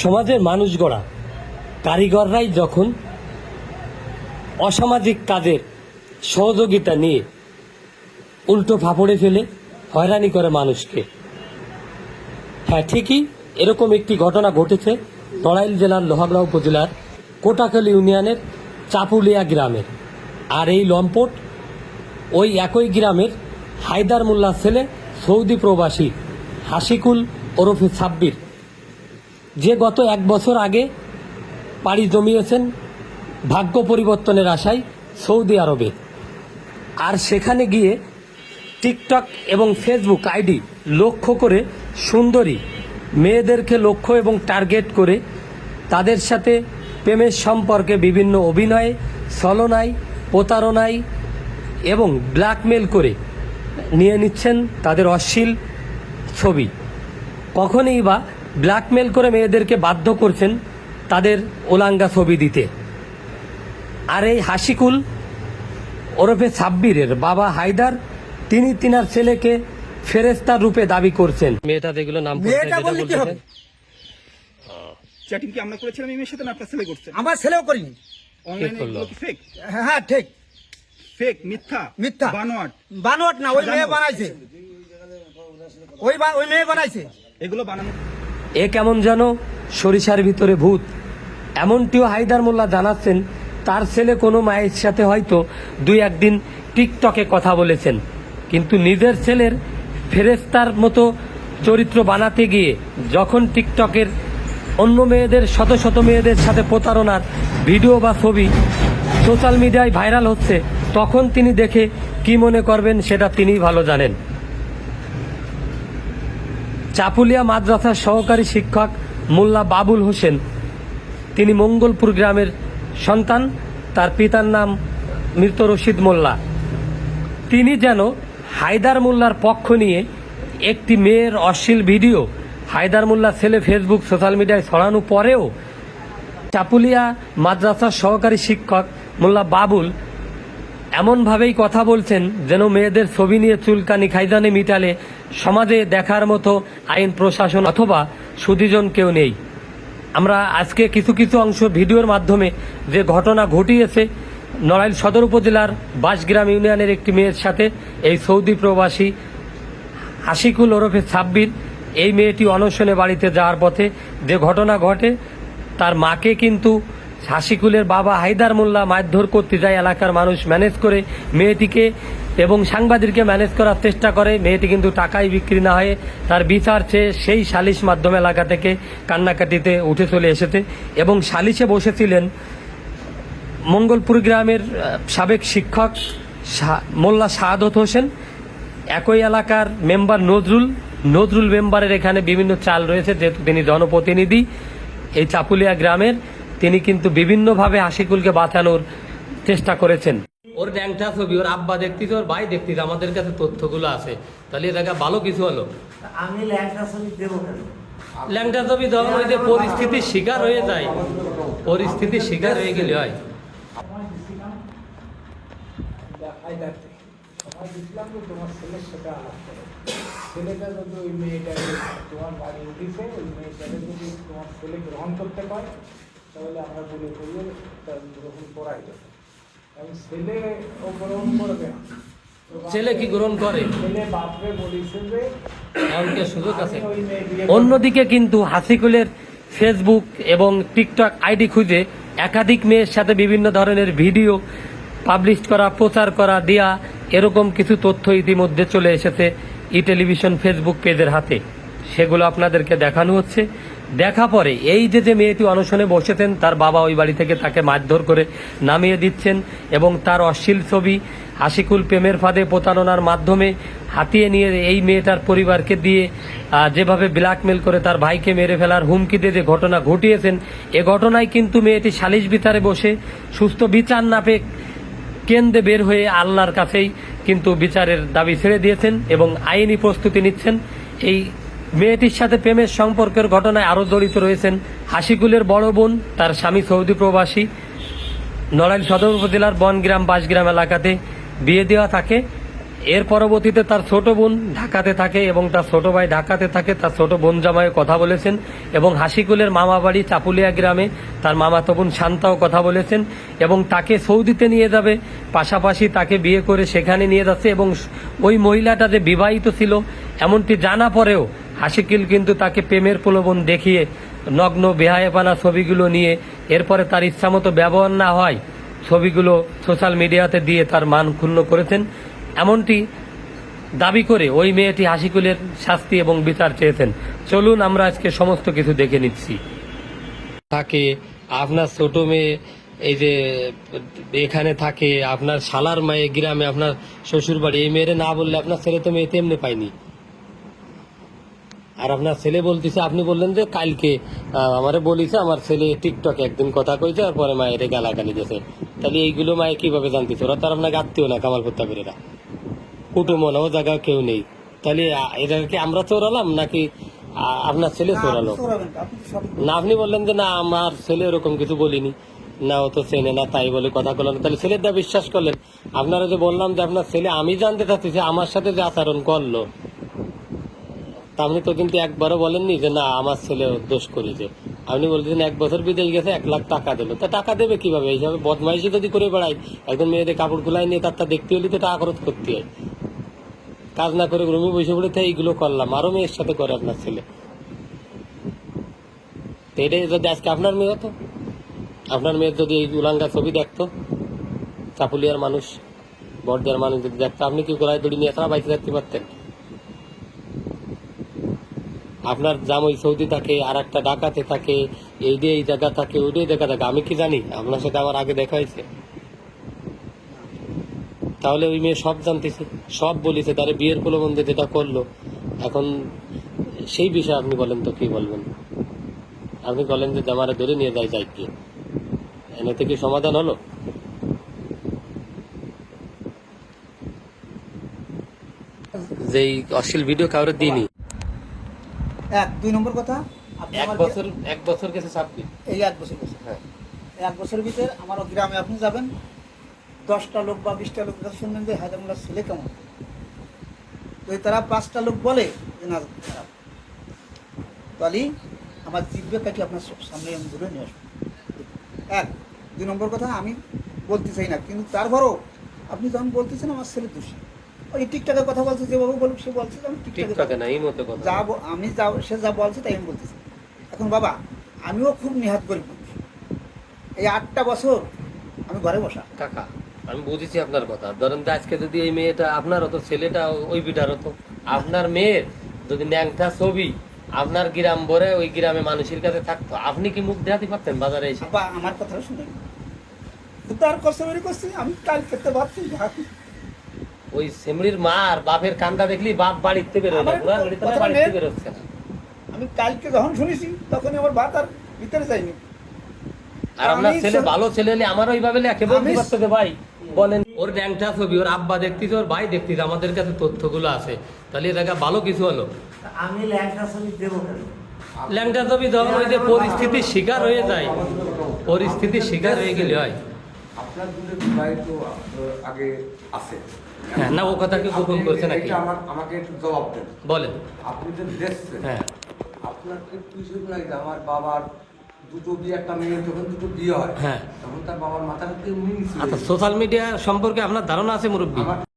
সমাজের মানুষ গড়া। কারিগররাই যখন অসামাজিক কাজের সহযোগিতা নিয়ে উল্টো ফাপড়ে ফেলে, হয়রানি করে মানুষকে। হ্যাঁ ঠিকই এরকম একটি ঘটনা ঘটেছে নড়াইল জেলার লোহাগড়া উপজেলার কোটাখালী ইউনিয়নের চাপুলিয়া গ্রামের। আর এই লম্পট ওই একই গ্রামের হায়দার মোল্লার ছেলে সৌদি প্রবাসী হাসিকুল ওরফে সাব্বির যে গত এক বছর আগে পাড়ি জমিয়েছেন ভাগ্য পরিবর্তনের আশায় সৌদি আরবে। আর সেখানে গিয়ে টিকটক এবং ফেসবুক আইডি লক্ষ্য করে সুন্দরী মেয়েদেরকে লক্ষ্য এবং টার্গেট করে তাদের সাথে প্রেমের সম্পর্কে বিভিন্ন অভিনয়ে, ছলনায়, প্রতারণায় এবং ব্ল্যাকমেল করে নিয়ে নিচ্ছেন তাদের অশ্লীল ছবি। কখনই বা ব্ল্যাকমেল করে মেয়েদেরকে বাধ্য করছেন তাদের ওলাঙ্গা ছবি দিতে। আর এই হাসিকুল ওরফে সাব্বিরের বাবা হায়দার তিনি তিনার ছেলেকে ফেরেস্তার রূপে দাবি করছেন। মেয়েটা যেগুলো নাম করছে, মেয়েটা যেটা বললে কি বলতেছে, হবে? চ্যাটিং কি আমরা করেছিলাম এই মেয়ের সাথে না আপনার ছেলে করছে? আমার ছেলেও করিনি। অনলাইনে কি ফেক হ্যাঁ হ্যাঁ ঠিক। ফেক মিথ্যা? মিথ্যা। বানোয়াট? বানোয়াট না ওই মেয়ে বানাইছে। ওই ওই মেয়ে বানাইছে। এগুলো বানানো এ কেমন যেন সরিষার ভিতরে ভূত। এমনটিও হায়দার মোল্লা জানাচ্ছেন, তার ছেলে কোনো মায়ের সাথে হয়তো দুই একদিন টিকটকে কথা বলেছেন। কিন্তু নিজের ছেলের ফেরেস্তার মতো চরিত্র বানাতে গিয়ে যখন টিকটকের অন্য মেয়েদের, শত শত মেয়েদের সাথে প্রতারণার ভিডিও বা ছবি সোশ্যাল মিডিয়ায় ভাইরাল হচ্ছে, তখন তিনি দেখে কি মনে করবেন সেটা তিনিই ভালো জানেন। চাপুলিয়া মাদ্রাসার সহকারী শিক্ষক মোল্লা বাবুল হোসেন। তিনি মঙ্গলপুর গ্রামের সন্তান। তার পিতার নাম মৃত রশিদ মোল্লা। তিনি যেন হায়দার মোল্লার পক্ষ নিয়ে একটি মেয়ের অশ্লীল ভিডিও হায়দার মোল্লার ছেলে ফেসবুক সোশ্যাল মিডিয়ায় ছড়ানো পরেও চাপুলিয়া মাদ্রাসার সহকারী শিক্ষক মোল্লা বাবুল এমনভাবেই কথা বলছেন যেন মেয়েদের ছবি নিয়ে চুলকানি খাইদানে মিটালে সমাজে দেখার মতো আইন প্রশাসন অথবা সুদীজন কেউ নেই। আমরা আজকে কিছু কিছু অংশ ভিডিওর মাধ্যমে যে ঘটনা ঘটিয়েছে, নড়াইল সদর উপজেলার বাসগ্রাম ইউনিয়নের একটি মেয়ের সাথে, এই সৌদি প্রবাসী হাসিকুল ওরফে সাব্বির এই মেয়েটি অনশনে বাড়িতে যাওয়ার পথে যে ঘটনা ঘটে, তার মাকে কিন্তু হাসিকুলের বাবা হায়দার মোল্লা মারধর করতে যায় এলাকার মানুষ ম্যানেজ করে। মেয়েটিকে এবং সাংবাদিককে ম্যানেজ করার চেষ্টা করে। মেয়েটি কিন্তু টাকায় বিক্রি না হয়ে তার বিচার চেয়ে সেই সালিশ মাধ্যম এলাকা থেকে কান্নাকাটিতে উঠে চলে এসেছে এবং সালিশে বসেছিলেন মঙ্গলপুর গ্রামের সাবেক শিক্ষক মোল্লা শাহাদত হোসেন। একই এলাকার মেম্বার নজরুল। নজরুল মেম্বারের এখানে বিভিন্ন চাল রয়েছে যেহেতু তিনি জনপ্রতিনিধি। এই চাপুলিয়া গ্রামের তিনি কিন্তু বিভিন্নভাবে আশিকুলকে বাঁচানোর চেষ্টা করেছেন। ওর ড্যাংটা ছবি ওর আব্বা দেখতেছে ওর ভাই দেখতেছে আমাদের কাছে তথ্যগুলো আছে। তাহলে এ জায়গা ভালো কিছু হলো? আমি ল্যাংটা ছবি দেবো কেন? ল্যাংটা ছবি যখন ওই যে পরিস্থিতির শিকার হয়ে যায় পরিস্থিতির শিকার হয়ে গেলে হয়। আমার বুঝলাম যে তোমার ছেলের সাথে আলাপ করো ছেলেটা যদি ওই মেয়েটাকে তোমার বাড়ি উঠিছে ওই মেয়েটাকে যদি তোমার ছেলে গ্রহণ করতে পারে। তাহলে আমরা বলে করিয়ে তার গ্রহণ করাই এবং ছেলে ও গ্রহণ করবে না। ছেলে কি গ্রহণ করে। অন্যদিকে কিন্তু হাসিকুলের ফেসবুক এবং টিকটক আইডি খুঁজে একাধিক মেয়ের সাথে বিভিন্ন ধরনের ভিডিও পাবলিশ করা প্রচার করা দেয়া এরকম কিছু তথ্য ইতিমধ্যে চলে এসেছে ই টেলিভিশন ফেসবুক পেজের হাতে। সেগুলো আপনাদেরকে দেখানো হচ্ছে। দেখা পরে এই যে যে মেয়েটি অনশনে বসেছেন, তার বাবা ওই বাড়ি থেকে তাকে মারধর করে নামিয়ে দিচ্ছেন এবং তার অশ্লীল ছবি আশিকুল প্রেমের ফাঁদে প্রতারণার মাধ্যমে হাতিয়ে নিয়ে এই মেয়েটার পরিবারকে দিয়ে যেভাবে ব্ল্যাকমেল করে তার ভাইকে মেরে ফেলার হুমকি দিয়ে যে ঘটনা ঘটিয়েছেন, এ ঘটনায় কিন্তু মেয়েটি সালিশ বিচারে বসে সুস্থ বিচার না পেয়ে কেন্দ্রে বের হয়ে আল্লাহর কাছেই কিন্তু বিচারের দাবি ছেড়ে দিয়েছেন এবং আইনি প্রস্তুতি নিচ্ছেন। এই মেয়েটির সাথে প্রেমের সম্পর্কের ঘটনায় আরও জড়িত রয়েছেন হাসিকুলের বড় বোন, তার স্বামী সৌদি প্রবাসী। নড়াইল সদর উপজেলার বনগ্রাম বাসগ্রাম এলাকাতে বিয়ে দেওয়া থাকে। এর পরবর্তীতে তার ছোট বোন ঢাকাতে থাকে এবং তার ছোট ভাই ঢাকাতে থাকে। তার ছোট বোন জামাইয়ে কথা বলেছেন এবং হাসিকুলের মামা বাড়ি চাপুলিয়া গ্রামে তার মামাতো বোন শান্তাও কথা বলেছেন এবং তাকে সৌদিতে নিয়ে যাবে। পাশাপাশি তাকে বিয়ে করে সেখানে নিয়ে যাচ্ছে এবং ওই মহিলাটা যে বিবাহিত ছিল, এমনটি জানা পরেও হাসিকুল কিন্তু তাকে প্রেমের প্রলোভন দেখিয়ে নগ্ন বেহায়াপানা ছবিগুলো নিয়ে এরপরে তার ইচ্ছামতো ব্যবহার না হয় ছবিগুলো সোশ্যাল মিডিয়াতে দিয়ে তার মান ক্ষুণ্ণ করেছেন। এমনটি দাবি করে ওই মেয়েটি হাসিকুলের শাস্তি এবং বিচার চেয়েছেন। চলুন আমরা আজকে সমস্ত কিছু দেখে নিচ্ছি। থাকে আপনার ছোট মেয়ে, এই যে এখানে থাকে আপনার শালার মায়ে গ্রামে আপনার শ্বশুর বাড়ি এই মেয়েরে না বললে আপনার ছেলে তো মেয়ে তেমনি পাইনি আর আপনার ছেলে বলতেছে আপনি বললেন যে কালকে আমারে বলিছে আমার ছেলে টিকটকে একদিন কথা কইছে আর পরে মায়ের গালাগালি দিয়েছে। তাহলে এইগুলো মায়ে কীভাবে জানতেছে? ওরা তো আর আপনাকে আত্মীয় না কামাল প্রত্যাপীরা কুটুম না কুটুম্ব ও জায়গা কেউ নেই। তাহলে এটা কি আমরা চোরালাম নাকি আপনার ছেলে চোরালো? না, আপনি না বললেন যে না আমার ছেলে এরকম কিছু বলিনি। না ও তো চেনে না তাই বলে কথা বললাম তাহলে ছেলের দা বিশ্বাস করলেন আপনারা যে বললাম যে আপনার ছেলে আমি জানতে চাচ্ছি যে আমার সাথে যে আচরণ করল। আপনি তো কিন্তু একবারও বলেননি যে, না, আমার ছেলে দোষ করেছে। আপনি বলছেন এক বছর বিদেশ গেছে, এক লাখ টাকা দিলো। তা টাকা দেবে কীভাবে? এইভাবে বদমাইশি যদি করে বেড়াই একদম মেয়েদের কাপড় খোলাই নিয়ে তার দেখতে হলে তো টাকা খরচ করতে হয়। কাজ না করে রুমে বসে পড়ে তাই এইগুলো করলাম, আরও মেয়ের সাথে করে আপনার ছেলে। তো এটাই যদি আজকে আপনার মেয়ে হতো, আপনার মেয়ের যদি এই উলাঙ্গা ছবি দেখতো, চাপুলিয়ার মানুষ বর্দিয়ার মানুষ যদি দেখতো, আপনি কি গোলায় দড়ি নিয়ে ছাড়া বাইকে থাকতে পারতেন? আপনার জামাই সৌদি থাকে আর একটা ডাকাতে থাকে, এই দিয়ে এই জায়গা থাকে, ওই দিয়ে দেখা থাকে। আমি কি জানি? আপনার সাথে আমার আগে দেখা হয়েছে। তাহলে ওই মেয়ে সব জানতেছে, সব বলেছে, তার বিয়ের প্রলোভন যেটা করল। এখন সেই বিষয়ে আপনি বলেন তো, কি বলবেন? আপনি বলেন যে জামারা ধরে নিয়ে যায় যাই কি এনে কি সমাধান হলো? যেই অশ্লীল ভিডিও কাউরে দিইনি। এক দুই নম্বর কথা আপনি এক আমার বছর এক বছর গেছে চাকরি এই এক বছর গেছে। হ্যাঁ। এক বছরের ভিতরে আমার গ্রামে আপনি যাবেন দশটা লোক বা বিশটা লোক কাছে শুনবেন যে হায়দামুল্লার ছেলে কেমন? যদি তারা পাঁচটা লোক বলে যে না খারাপ। তাহলে আমার জিভে কাটি আপনার সামনে আমি ধরে নিয়ে আসব। এক দুই নম্বর কথা আমি বলতে চাই না কিন্তু তারপরও আপনি যখন বলতেছেন আমার ছেলে দোষী। ওই টিকটকের কথা বলছে যেভাবে বলুন সে বলছে আমি ঠিক টিকটকের না এই মতো কথা যা আমি যা সে যা বলছে তাই আমি বলতেছি। এখন বাবা আমিও খুব নিহাত করি মানুষ। এই আটটা বছর আমি ঘরে বসা। কাকা আমি বুঝেছি আপনার কথা। ধরেন আজকে যদি এই মেয়েটা আপনার হতো ছেলেটা ওই বিটার হতো আপনার মেয়ের যদি ন্যাংটা ছবি আপনার গ্রাম ভরে ওই গ্রামে মানুষের কাছে থাকতো আপনি কি মুখ দেখাতে পারতেন বাজারে এসে? আমার কথা শুনে তার কষ্ট বেরি করছি আমি কাল করতে পারছি। ওই সেমড়ির মা আর বাপের কান্দা দেখলি বাপ বাড়িতে বেরোয় না বুড়ার বাড়িতে না, বাড়িতে বেরোচ্ছে না। আমি কালকে যখন শুনেছি তখনই আমার ভাত আর ভিতরে যায়নি। আর আপনার ছেলে ভালো ছেলে হলে আমার ওইভাবে লেখে বলতে আমি- পারতো যে ভাই বলেন। ওর ন্যাংটা ছবি ওর আব্বা দেখতেছে ওর ভাই দেখতেছে আমাদের কাছে তথ্যগুলো আছে। তাহলে এ জায়গা ভালো কিছু হলো। আমি ল্যাংটা ছবি দেবো কেন? ল্যাংটা ছবি যখন ওই যে পরিস্থিতির শিকার হয়ে যায় পরিস্থিতির শিকার হয়ে গেলে হয়। আপনার আগে আছে। হ্যাঁ না ও কথা কি গোপন করছে নাকি? আমার আমাকে একটু জবাব দেন। বলেন। আপনি দেখছেন হ্যাঁ। আপনার একটু কিছু নাই যে আমার বাবার দুটো বিয়ে একটা মেয়ে যখন দুটো বিয়ে হয় হ্যাঁ। তখন তার বাবার মাথার উপরে আচ্ছা সোশ্যাল মিডিয়া সম্পর্কে আপনার ধারণা আছে মুরব্বী?